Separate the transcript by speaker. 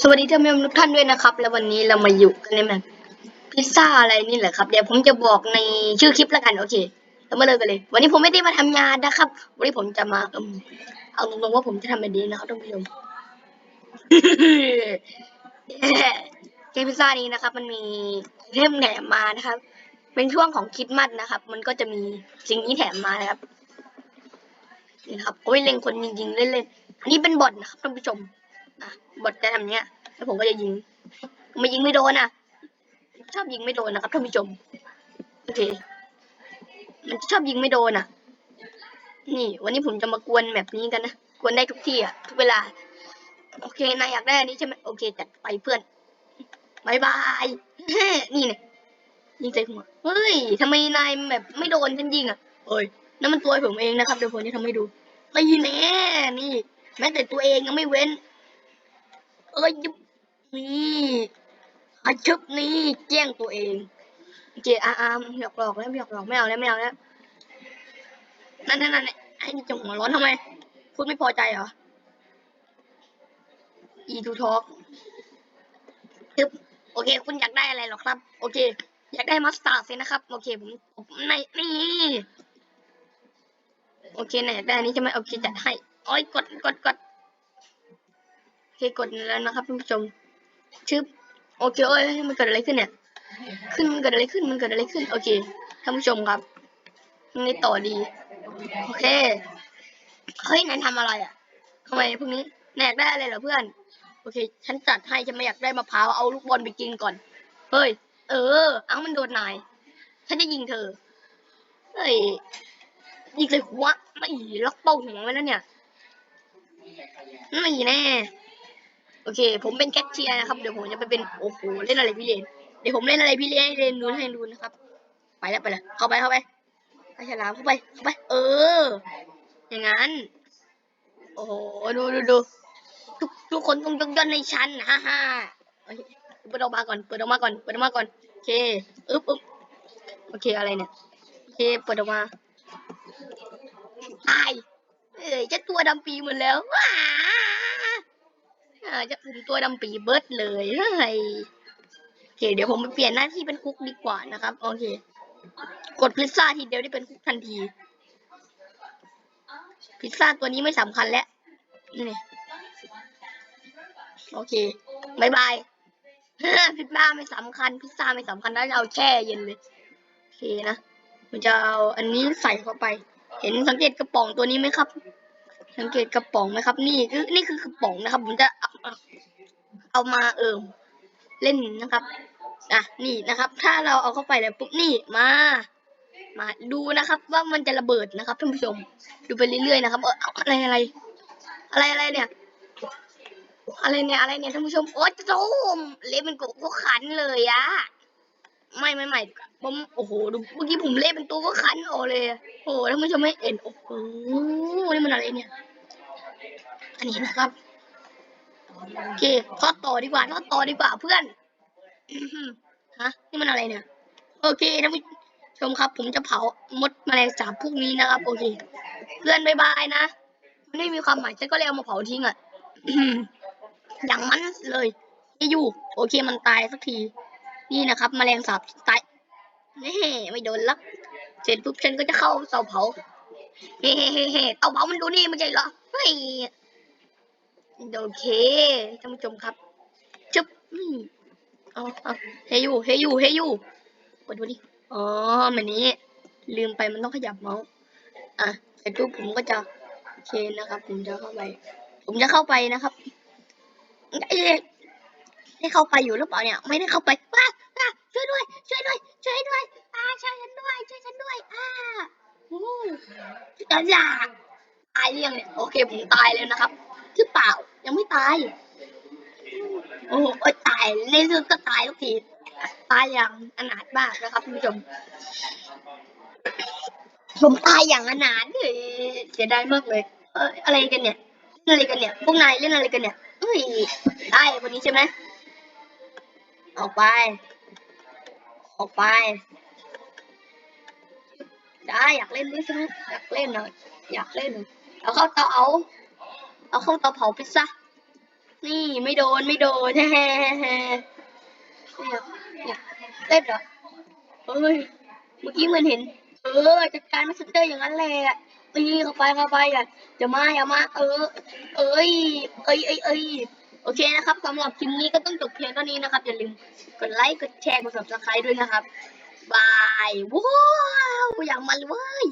Speaker 1: สวัสดีท่านผู้ชมทุกท่านด้วยนะครับ และวันนี้เรามาอยู่กันในแบบพิซซ่าอะไรนี่แหละครับ เดี๋ยวผมจะบอกในชื่อคลิปแล้วกันโอเคเรามาเลยกันเลย วันนี้ผมไม่ได้มาทำงานนะครับ วันนี้ผมจะมาเอาตรงๆว่าผมจะทำแบบนี้นะครับท่านผู้ชมเกมพิซซ่านี้นะครับ มันมีเล่มแถมมานะครับ เป็นช่วงของคิดมัดนะครับ มันก็จะมีสิ่งนี้แถมมานะครับนี่ครับโอ้ยเล็งคนจริงๆเล่นๆอันนี้เป็นบอทนะครับท่านผู้ชม อะบทจะทำเนี้ยแล้วผมก็จะยิงไม่ยิงไม่โดนอะชอบยิงไม่โดนนะครับท่านผู้ชมโอเคมันชอบยิงไม่โดนอะ นี่ วันนี้ผมจะมากวนแบบนี้กันนะกวนได้ทุกที่อะทุกเวลา โอเคนายอยากได้อันนี้ใช่ไหมโอเคจัดไปเพื่อนบายบายนี่เนี่ยยิงใส่หัวเฮ้ยทำไมนายแบบไม่โดนฉันยิงอะเฮ้ยนั่นมันตัวผมเองนะครับเดี๋ยวผมจะทำให้ดูตีแน่นี่ แม้แต่ตัวเองยังไม่เว้น เอ้ยยุบนี่อาชึบนี่แจ้งตัวเอง เจอาอามหยอกหลอกแล้วหยอกหลอกไม่เอาแล้วไม่เอาแล้วนั่นนั่นนั่นไอ้นี่จะหัวร้อนทำไมพูดไม่พอใจเหรออีทูทอกจึบโอเค คุณอยากได้อะไรหรอครับ โอเค อยากได้มัสตาร์ดสินะครับ โอเคผมผมในนี่โอเคนายอยากได้อันนี้ใช่ไหมโอเคจัดให้โอ้ยกดกดกด เคกดแล้วนะครับท่านผู้ชม ชึบ โอเคเอ้ยมันเกิดอะไรขึ้นเนี่ย ขึ้นมันเกิดอะไรขึ้น มันเกิดอะไรขึ้น โอเค ท่านผู้ชมครับยังไงต่อดี โอเค เฮ้ยนายทำอะไรอะทำไมพวกนี้แนายอยากได้อะไรเหรอเพื่อน โอเค ฉันจัดให้ ฉันไม่อยากได้มะพร้าว เอาลูกบอลไปกินก่อน เฮ้ย เออ เอามันโดนนาย ฉันจะยิงเธอ เฮ้ย ยิงเลยหัวไม่ล็อกเป้าหัวไว้แล้วเนี่ย ไม่แน่ โอเค ผมเป็นแคทเชียร์นะครับ เดี๋ยวผมจะไปเป็นโอ้โหเล่นอะไรพี่เลนเดี๋ยวผมเล่นอะไรพี่เลนให้เรนดูให้ดูนะครับ ไปแล้วไปแล้วเข้าไปเข้าไปไปฉลามเข้าไปเข้าไป เออ อย่างนั้น โอ้โหดูดูดูทุกทุกคนต้องยกย่องในชั้นฮ่าฮ่าโอเคเปิดออกมาก่อนเปิดออกมาก่อนเปิดออกมาก่อนโอเคอึ๊บอึ๊บโอเคอะไรเนี่ยโอเคเปิดออกมาตายเอ้ยจะตัวดำปีหมดแล้วว้า จะผมตัวดำปีเบิร์ดเลยเฮ้ยโอเค เดี๋ยวผมไปเปลี่ยนหน้าที่เป็นคุกดีกว่านะครับ โอเค กดพิซซ่าทีเดียวได้เป็นคุกทันที พิซซ่าตัวนี้ไม่สำคัญแล้วนี่โอเคบายบายพิซซ่าไม่สำคัญ พิซซ่าไม่สำคัญแล้วเอาแช่เย็นเลยโอเคนะมันจะเอาอันนี้ใส่เข้าไป เห็นสังเกตกระป๋องตัวนี้ไหมครับ สังเกตกระป๋องไหมครับ นี่คือนี่คือกระป๋องนะครับ ผมจะเอาเอามาเอิมเล่นนะครับอะนี่นะครับ ถ้าเราเอาเข้าไปแล้วปุ๊บนี่มา มาดูนะครับ ว่ามันจะระเบิดนะครับท่านผู้ชม ดูไปเรื่อยๆนะครับเอออะไรอะไร อะไรอะไรเนี่ย อะไรเนี่ยอะไรเนี่ยท่านผู้ชมโอ๊ยโจมเละเป็นกบก็ขันเลยอะ ไม่ไม่ไม่ผมโอ้โหดูเมื่อกี้ผมเละเป็นตัวก็ขันโอเลยโอ้โหท่านผู้ชมไม่เอ็นโอ้โหนี่มันอะไรเนี่ย อันนี้นะครับโอเคทอดต่อดีกว่าทอดต่อดีกว่าเพื่อนฮะนี่มันอะไรเนี่ย โอเคท่านผู้ชมครับ ผมจะเผามดแมลงสาบพวกนี้นะครับ โอเค เพื่อนบายบายนะมันไม่มีความหมายฉันก็เลยเอามาเผาทิ้งอะอย่างมันเลยไม่อยู่ โอเคมันตายสักที นี่นะครับแมลงสาบตายนี่ไม่โดนลักเสร็จปุ๊บฉันก็จะเข้าเตาเผาเฮ้เฮ้เฮ้เตาเผามันดูนี่ไม่ใช่เหรอเฮ้ยโอเคท่านผู้ชมครับจึ๊บเอาเอาเฮยูเฮยูเฮยูเปิดดูดิอ๋อแบบนี้ ลืมไปมันต้องขยับเมาส์อะเสร็จปุ๊บผมก็จะโอเคนะครับ ผมจะเข้าไป ผมจะเข้าไปนะครับเอ๊ะได้เข้าไปอยู่หรือเปล่าเนี่ย ไม่ได้เข้าไปว้า ช่วยด้วย ช่วยด้วย ช่วยด้วยอ่าช่วยฉันด้วย ช่วยฉันด้วยอ่าโอ้จะอยากตายเรียงเนี่ย โอเค ผมตายแล้วนะครับหรือเปล่า ยังไม่ตาย โอ้โหโอ๊ยตายในที่สุดก็ตายทุกที ตายอย่างอนาถมากนะครับคุณผู้ชม ผมตายอย่างอนาถเลยเสียดายมากเลย เอออะไรกันเนี่ยเล่นอะไรกันเนี่ย พวกนายเล่นอะไรกันเนี่ยเอ้ยได้วันนี้ใช่ไหมออกไป ออกไป ได้อยากเล่นด้วยใช่ไหมอยากเล่นเหรออยากเล่น เอาเข้าเตาเอาเอาเข้าเตาเผาพิซซ่านี่ไม่โดนไม่โดนแฮ่แฮ่แฮ่เนี่ยเนี่ยเล่นเหรอเฮ้ยเมื่อกี้เหมันเห็น เออจัดการมาสเตอร์อย่างนั้นแหละตีเข้าไปเข้าไปอะจะมาอย่ามา เออ เอ้ยเอ้ยเอ้ยเอ้ย โอเคนะครับสำหรับคลิปนี้ก็ต้องจบเพียงเท่านี้นะครับ อย่าลืมกดไลค์ กดแชร์ กด subscribe ด้วยนะครับ บาย ว้าว อยากมาเลยว้ย